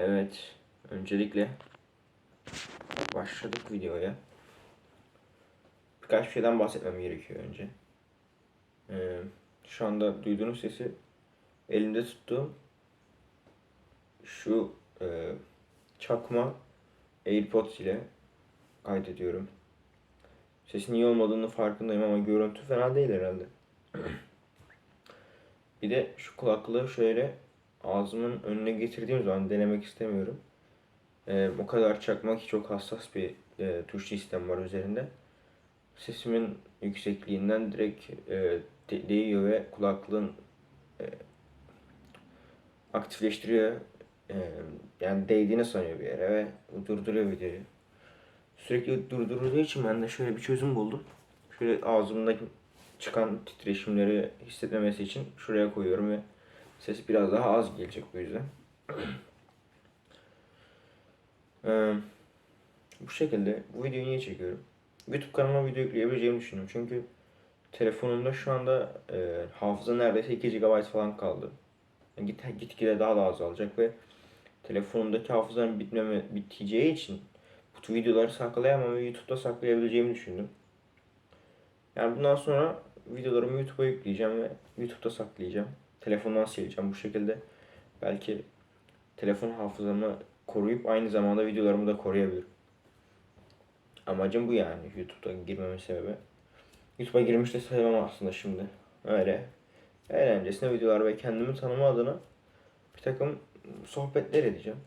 Evet, öncelikle başladık videoya. Birkaç bir şeyden bahsetmem gerekiyor önce. Ee, şu anda duyduğunuz sesi elimde tuttuğum şu e, çakma AirPods ile kaydediyorum. Sesin iyi olmadığını farkındayım ama görüntü fena değil herhalde. Bir de şu kulaklığı şöyle ağzımın önüne getirdiğim zaman denemek istemiyorum. Ee, o kadar çakmak çok hassas bir e, tuş sistem var üzerinde. Sesimin yüksekliğinden direkt e, de- değiyor ve kulaklığın e, aktifleştiriyor. E, yani değdiğini sanıyor bir yere ve durduruyor videoyu. Sürekli durdurduğu için ben de şöyle bir çözüm buldum. Şöyle ağzımdaki çıkan titreşimleri hissetmemesi için şuraya koyuyorum ve ses biraz daha az gelecek bu yüzden. Ee, bu şekilde bu videoyu niye çekiyorum? YouTube kanalıma video yükleyebileceğimi düşünüyorum. Çünkü telefonumda şu anda e, hafıza neredeyse 2 GB falan kaldı. Git, gitgide daha da azalacak ve telefonumdaki hafızanın bitmeme, biteceği için bu videoları saklayamam ve YouTube'da saklayabileceğimi düşündüm. Yani bundan sonra videolarımı YouTube'a yükleyeceğim ve YouTube'da saklayacağım. Telefondan sileceğim bu şekilde. Belki telefon hafızamı koruyup aynı zamanda videolarımı da koruyabilirim. Amacım bu yani YouTube'da girmemin sebebi. YouTube'a girmiş de sayılmam aslında şimdi. Öyle. Eğlencesine videolar ve kendimi tanıma adına bir takım sohbetler edeceğim.